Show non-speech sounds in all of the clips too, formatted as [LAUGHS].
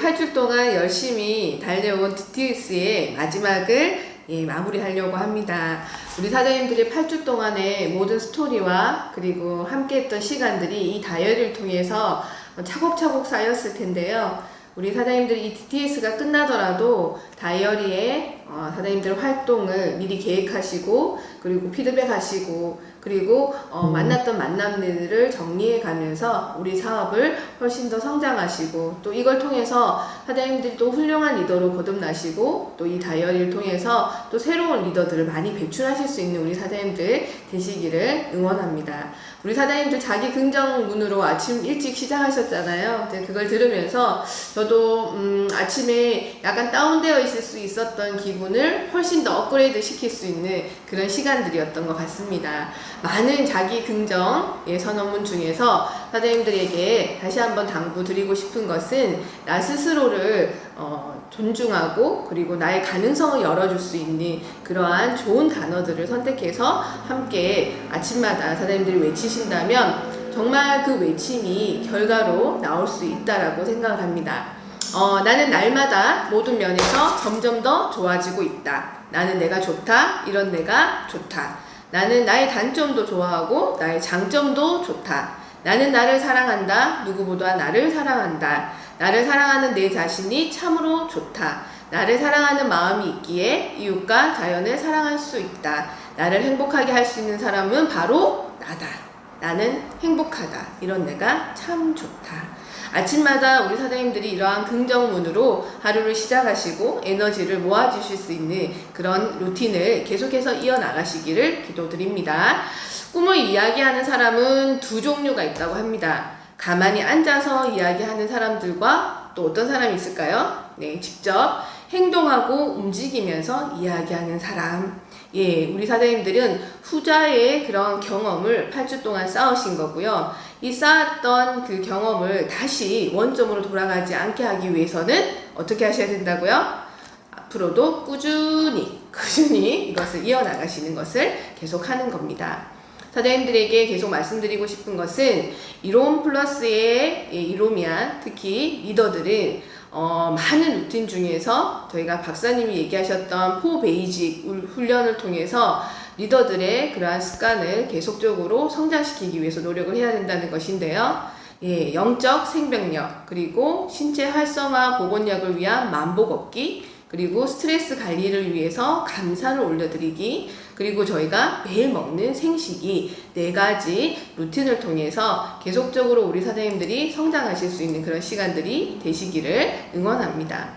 8주 동안 열심히 달려온 DTS의 마지막을 예, 마무리하려고 합니다. 우리 사장님들이 8주 동안의 모든 스토리와 그리고 함께 했던 시간들이 이 다이어리를 통해서 차곡차곡 쌓였을 텐데요. 우리 사장님들이 이 DTS가 끝나더라도 다이어리에 어, 사장님들 활동을 미리 계획하시고 그리고 피드백하시고 그리고 어, 만났던 만남들을 정리해 가면서 우리 사업을 훨씬 더 성장하시고 또 이걸 통해서 사장님들이 또 훌륭한 리더로 거듭나시고 또 이 다이어리를 통해서 또 새로운 리더들을 많이 배출하실 수 있는 우리 사장님들 되시기를 응원합니다. 우리 사장님들 자기 긍정문으로 아침 일찍 시작하셨잖아요. 그걸 들으면서 저도 음, 아침에 약간 다운되어 있을 수 있었던 기분을 훨씬 더 업그레이드 시킬 수 있는 그런 시간들이었던 것 같습니다. 많은 자기 긍정 예, 선언문 중에서 사장님들에게 다시 한번 당부드리고 싶은 것은 나 스스로를 어, 존중하고 그리고 나의 가능성을 열어줄 수 있는 그러한 좋은 단어들을 선택해서 함께 아침마다 사장님들이 외치신다면 정말 그 외침이 결과로 나올 수 있다라고 생각을 합니다. 어, 나는 날마다 모든 면에서 점점 더 좋아지고 있다. 나는 내가 좋다. 이런 내가 좋다. 나는 나의 단점도 좋아하고 나의 장점도 좋다. 나는 나를 사랑한다. 누구보다 나를 사랑한다. 나를 사랑하는 내 자신이 참으로 좋다. 나를 사랑하는 마음이 있기에 이웃과 자연을 사랑할 수 있다. 나를 행복하게 할 수 있는 사람은 바로 나다. 나는 행복하다. 이런 내가 참 좋다. 아침마다 우리 사장님들이 이러한 긍정문으로 하루를 시작하시고 에너지를 모아주실 수 있는 그런 루틴을 계속해서 이어나가시기를 기도드립니다. 꿈을 이야기하는 사람은 두 종류가 있다고 합니다. 가만히 앉아서 이야기하는 사람들과 또 어떤 사람이 있을까요? 네, 직접 행동하고 움직이면서 이야기하는 사람. 예, 우리 사장님들은 후자의 그런 경험을 8주 동안 쌓으신 거고요. 이 쌓았던 그 경험을 다시 원점으로 돌아가지 않게 하기 위해서는 어떻게 하셔야 된다고요? 앞으로도 꾸준히, 꾸준히 이것을 이어나가시는 것을 계속 하는 겁니다. 사장님들에게 계속 말씀드리고 싶은 것은 이론 플러스의 예, 이로미안 특히 리더들은 어, 많은 루틴 중에서 저희가 박사님이 얘기하셨던 포 베이직 훈련을 통해서 리더들의 그러한 습관을 계속적으로 성장시키기 위해서 노력을 해야 된다는 것인데요. 예, 영적 생명력, 그리고 신체 활성화 복원력을 위한 만보 걷기, 그리고 스트레스 관리를 위해서 감사를 올려드리기, 그리고 저희가 매일 먹는 생식이 네 가지 루틴을 통해서 계속적으로 우리 사장님들이 성장하실 수 있는 그런 시간들이 되시기를 응원합니다.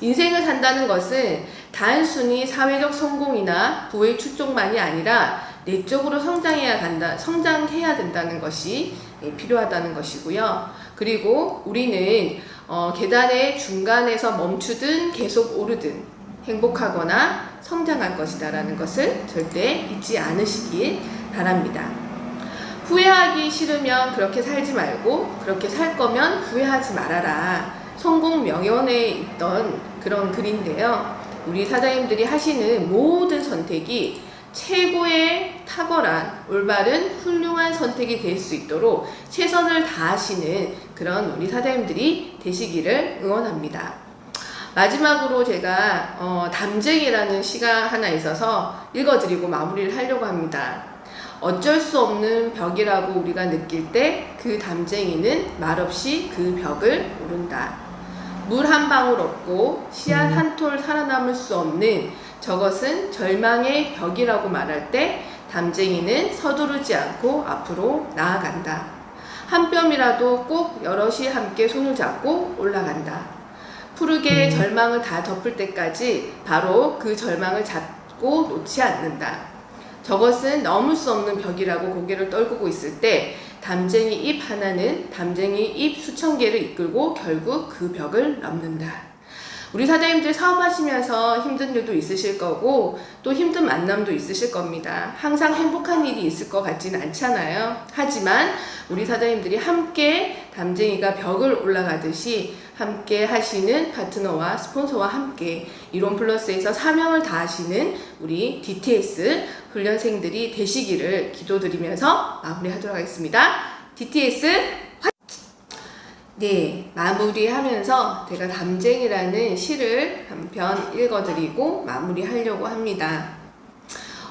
인생을 산다는 것은 단순히 사회적 성공이나 부의 축적만이 아니라 내적으로 성장해야 간다, 성장해야 된다는 것이 예, 필요하다는 것이고요. 그리고 우리는 어, 계단의 중간에서 멈추든 계속 오르든 행복하거나 성장할 것이다라는 것을 절대 잊지 않으시길 바랍니다. 후회하기 싫으면 그렇게 살지 말고 그렇게 살 거면 후회하지 말아라. 성공 명언에 있던 그런 글인데요. 우리 사장님들이 하시는 모든 선택이 최고의 탁월한 올바른 훌륭한 선택이 될 수 있도록 최선을 다하시는 그런 우리 사장님들이 되시기를 응원합니다. 마지막으로 제가 어, 담쟁이라는 시가 하나 있어서 읽어드리고 마무리를 하려고 합니다. 어쩔 수 없는 벽이라고 우리가 느낄 때 그 담쟁이는 말없이 그 벽을 오른다. 물 한 방울 없고 씨앗 한 톨 살아남을 수 없는 저것은 절망의 벽이라고 말할 때 담쟁이는 서두르지 않고 앞으로 나아간다. 한 뼘이라도 꼭 여럿이 함께 손을 잡고 올라간다. 푸르게 절망을 다 덮을 때까지 바로 그 절망을 잡고 놓지 않는다. 저것은 넘을 수 없는 벽이라고 고개를 떨구고 있을 때 담쟁이 잎 하나는 담쟁이 잎 수천 개를 이끌고 결국 그 벽을 넘는다. 우리 사장님들 사업하시면서 힘든 일도 있으실 거고 또 힘든 만남도 있으실 겁니다. 항상 행복한 일이 있을 것 같지는 않잖아요. 하지만 우리 사장님들이 함께 담쟁이가 벽을 올라가듯이 함께 하시는 파트너와 스폰서와 함께 이론 플러스에서 사명을 다하시는 우리 DTS 훈련생들이 되시기를 기도드리면서 마무리하도록 하겠습니다. DTS 네, 마무리하면서 제가 담쟁이라는 시를 한 편 읽어드리고 마무리하려고 합니다.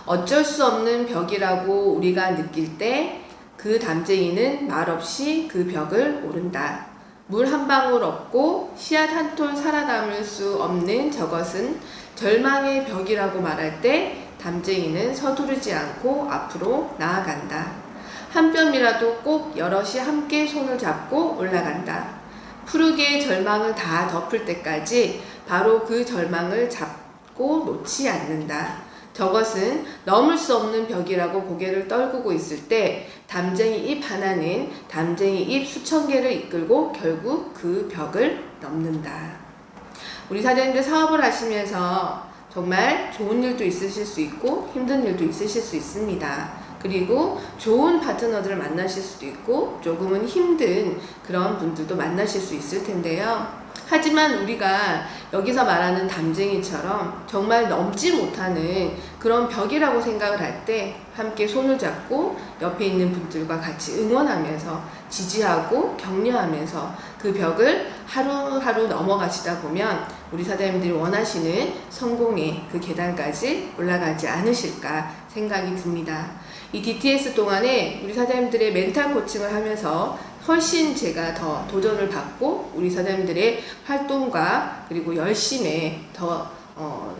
어쩔 수 없는 벽이라고 우리가 느낄 때 그 담쟁이는 말없이 그 벽을 오른다. 물 한 방울 없고 씨앗 한 톨 살아남을 수 없는 저것은 절망의 벽이라고 말할 때 담쟁이는 서두르지 않고 앞으로 나아간다. 한 뼘이라도 꼭 여럿이 함께 손을 잡고 올라간다. 푸르게 절망을 다 덮을 때까지 바로 그 절망을 잡고 놓지 않는다. 저것은 넘을 수 없는 벽이라고 고개를 떨구고 있을 때 담쟁이 잎 하나는 담쟁이 잎 수천 개를 이끌고 결국 그 벽을 넘는다. 우리 사장님들 사업을 하시면서 정말 좋은 일도 있으실 수 있고 힘든 일도 있으실 수 있습니다. 그리고 좋은 파트너들을 만나실 수도 있고 조금은 힘든 그런 분들도 만나실 수 있을 텐데요. 하지만 우리가 여기서 말하는 담쟁이처럼 정말 넘지 못하는 그런 벽이라고 생각을 할 때 함께 손을 잡고 옆에 있는 분들과 같이 응원하면서 지지하고 격려하면서 그 벽을 하루하루 넘어가시다 보면 우리 사장님들이 원하시는 성공의 그 계단까지 올라가지 않으실까 생각이 듭니다. 이 DTS 동안에 우리 사장님들의 멘탈 코칭을 하면서 훨씬 제가 더 도전을 받고 우리 사장님들의 활동과 그리고 열심에 더 어,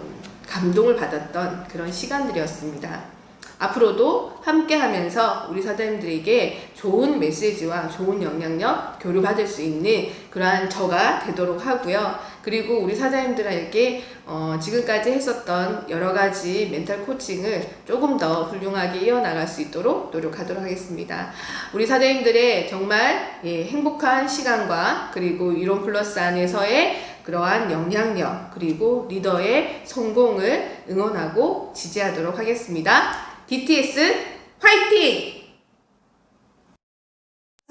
감동을 받았던 그런 시간들이었습니다. 앞으로도 함께 하면서 우리 사장님들에게 좋은 메시지와 좋은 영향력 교류받을 수 있는 그러한 저가 되도록 하고요. 그리고 우리 사장님들에게 어, 지금까지 했었던 여러 가지 멘탈 코칭을 조금 더 훌륭하게 이어나갈 수 있도록 노력하도록 하겠습니다. 우리 사장님들의 정말 예, 행복한 시간과 그리고 이론 플러스 안에서의 그러한 영향력 그리고 리더의 성공을 응원하고 지지하도록 하겠습니다. DTS 화이팅!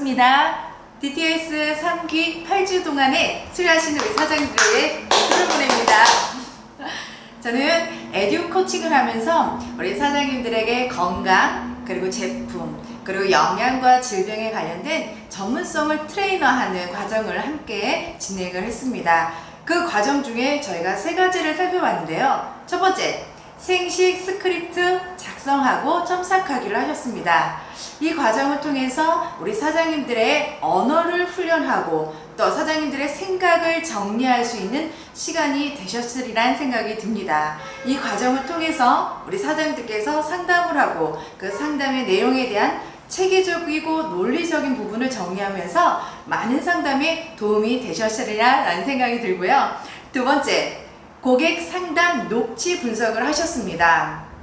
입니다. DTS 3기 8주 동안에 수료하시는 우리 사장님들에게 박수를 보냅니다. [LAUGHS] 저는 에듀 코칭을 하면서 우리 사장님들에게 건강, 그리고 제품, 그리고 영양과 질병에 관련된 전문성을 트레이너하는 과정을 함께 진행을 했습니다. 그 과정 중에 저희가 세 가지를 살펴봤는데요. 첫 번째, 생식 스크립트 작성하고 첨삭하기를 하셨습니다. 이 과정을 통해서 우리 사장님들의 언어를 훈련하고 또 사장님들의 생각을 정리할 수 있는 시간이 되셨으리란 생각이 듭니다. 이 과정을 통해서 우리 사장님들께서 상담을 하고 그 상담의 내용에 대한 체계적이고 논리적인 부분을 정리하면서 많은 상담에 도움이 되셨으리라는 생각이 들고요. 두 번째, 고객 상담 녹취 분석을 하셨습니다.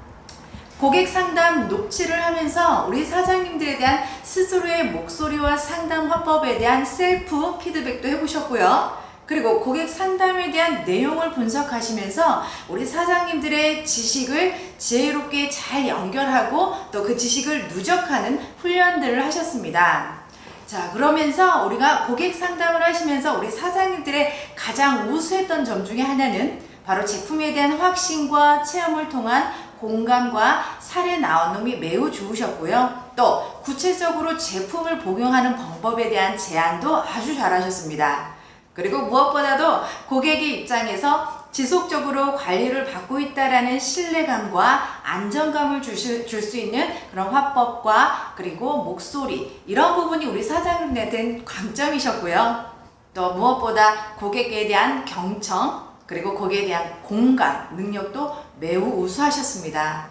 고객 상담 녹취를 하면서 우리 사장님들에 대한 스스로의 목소리와 상담 화법에 대한 셀프 피드백도 해보셨고요. 그리고 고객 상담에 대한 내용을 분석하시면서 우리 사장님들의 지식을 지혜롭게 잘 연결하고 또 그 지식을 누적하는 훈련들을 하셨습니다. 자, 그러면서 우리가 고객 상담을 하시면서 우리 사장님들의 가장 우수했던 점 중에 하나는 바로 제품에 대한 확신과 체험을 통한 공감과 사례 나온 놈이 매우 좋으셨고요. 또 구체적으로 제품을 복용하는 방법에 대한 제안도 아주 잘하셨습니다. 그리고 무엇보다도 고객의 입장에서 지속적으로 관리를 받고 있다라는 신뢰감과 안정감을 줄 수 있는 그런 화법과 그리고 목소리 이런 부분이 우리 사장님한테는 강점이셨고요. 또 무엇보다 고객에 대한 경청 그리고 거기에 대한 공감 능력도 매우 우수하셨습니다.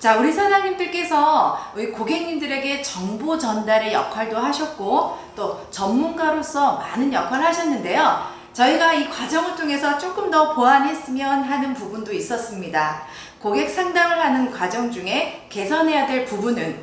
자, 우리 사장님들께서 우리 고객님들에게 정보 전달의 역할도 하셨고 또 전문가로서 많은 역할을 하셨는데요. 저희가 이 과정을 통해서 조금 더 보완했으면 하는 부분도 있었습니다. 고객 상담을 하는 과정 중에 개선해야 될 부분은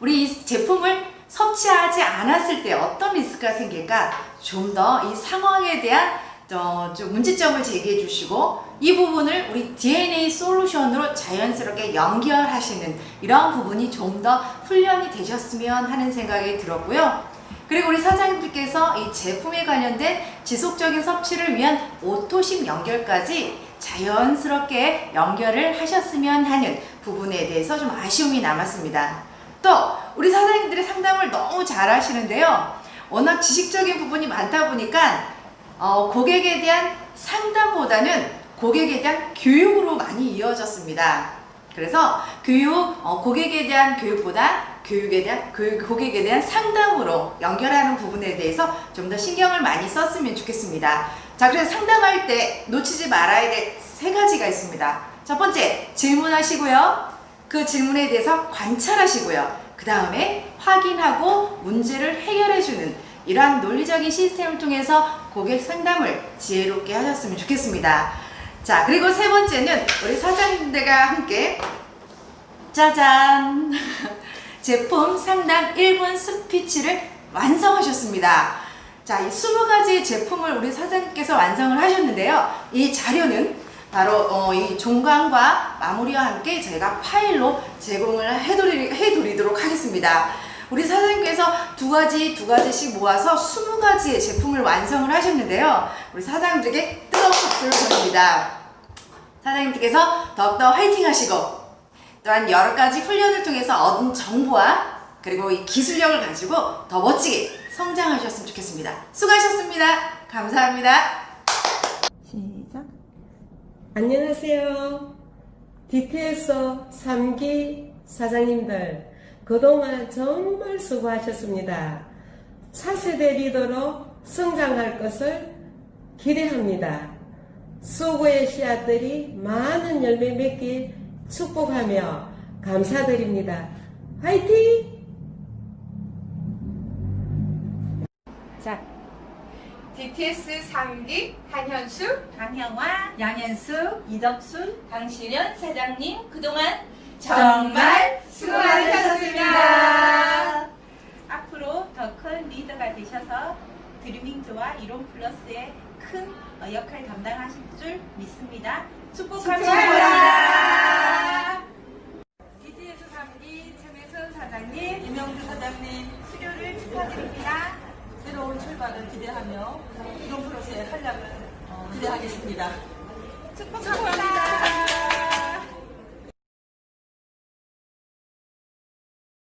우리 이 제품을 섭취하지 않았을 때 어떤 리스크가 생길까? 좀 더 이 상황에 대한 어, 좀 문제점을 제기해 주시고 이 부분을 우리 DNA 솔루션으로 자연스럽게 연결하시는 이런 부분이 좀 더 훈련이 되셨으면 하는 생각이 들었고요. 그리고 우리 사장님들께서 이 제품에 관련된 지속적인 섭취를 위한 오토식 연결까지 자연스럽게 연결을 하셨으면 하는 부분에 대해서 좀 아쉬움이 남았습니다. 또 우리 사장님들의 상담을 너무 잘 하시는데요. 워낙 지식적인 부분이 많다 보니까 어, 고객에 대한 상담보다는 고객에 대한 교육으로 많이 이어졌습니다. 그래서 교육, 어, 고객에 대한 교육보다 교육에 대한 교육, 고객에 대한 상담으로 연결하는 부분에 대해서 좀 더 신경을 많이 썼으면 좋겠습니다. 자, 그래서 상담할 때 놓치지 말아야 될 세 가지가 있습니다. 첫 번째, 질문하시고요. 그 질문에 대해서 관찰하시고요. 그 다음에 확인하고 문제를 해결해주는 이러한 논리적인 시스템을 통해서 고객 상담을 지혜롭게 하셨으면 좋겠습니다. 자, 그리고 세 번째는 우리 사장님들과 함께 짜잔! [LAUGHS] 제품 상담 1분 스피치를 완성하셨습니다. 자, 이 20가지 제품을 우리 사장님께서 완성을 하셨는데요. 이 자료는 바로 어, 이 종강과 마무리와 함께 저희가 파일로 제공을 해드리, 해드리도록 하겠습니다. 우리 사장님께서 두 가지, 두 가지씩 모아서 20가지의 제품을 완성을 하셨는데요. 우리 사장님들에게 뜨거운 박수를 보냅니다. 사장님께서 더욱더 화이팅 하시고 또한 여러 가지 훈련을 통해서 얻은 정보와 그리고 이 기술력을 가지고 더 멋지게 성장하셨으면 좋겠습니다. 수고하셨습니다. 감사합니다. 시작. 안녕하세요. DTS 3기 사장님들, 그동안 정말 수고하셨습니다. 차세대 리더로 성장할 것을 기대합니다. 수고의 씨앗들이 많은 열매 맺길 축복하며 감사드립니다. 화이팅! 자, DTS 3기 한현수, 강형화, 양현수, 이덕순, 강신현 사장님 그동안 정말 수고하셨습니다. 앞으로 더 큰 리더가 되셔서 드리밍즈와 이론 플러스의 큰 어, 역할 감당하실 줄 믿습니다. 축복합니다. DTS 3기 최매선 사장님, 이명주 사장님 수료를 축하드립니다. 새로운 출발을 기대하며 이론 플러스의 활약을 어, 기대하겠습니다. 축복합니다.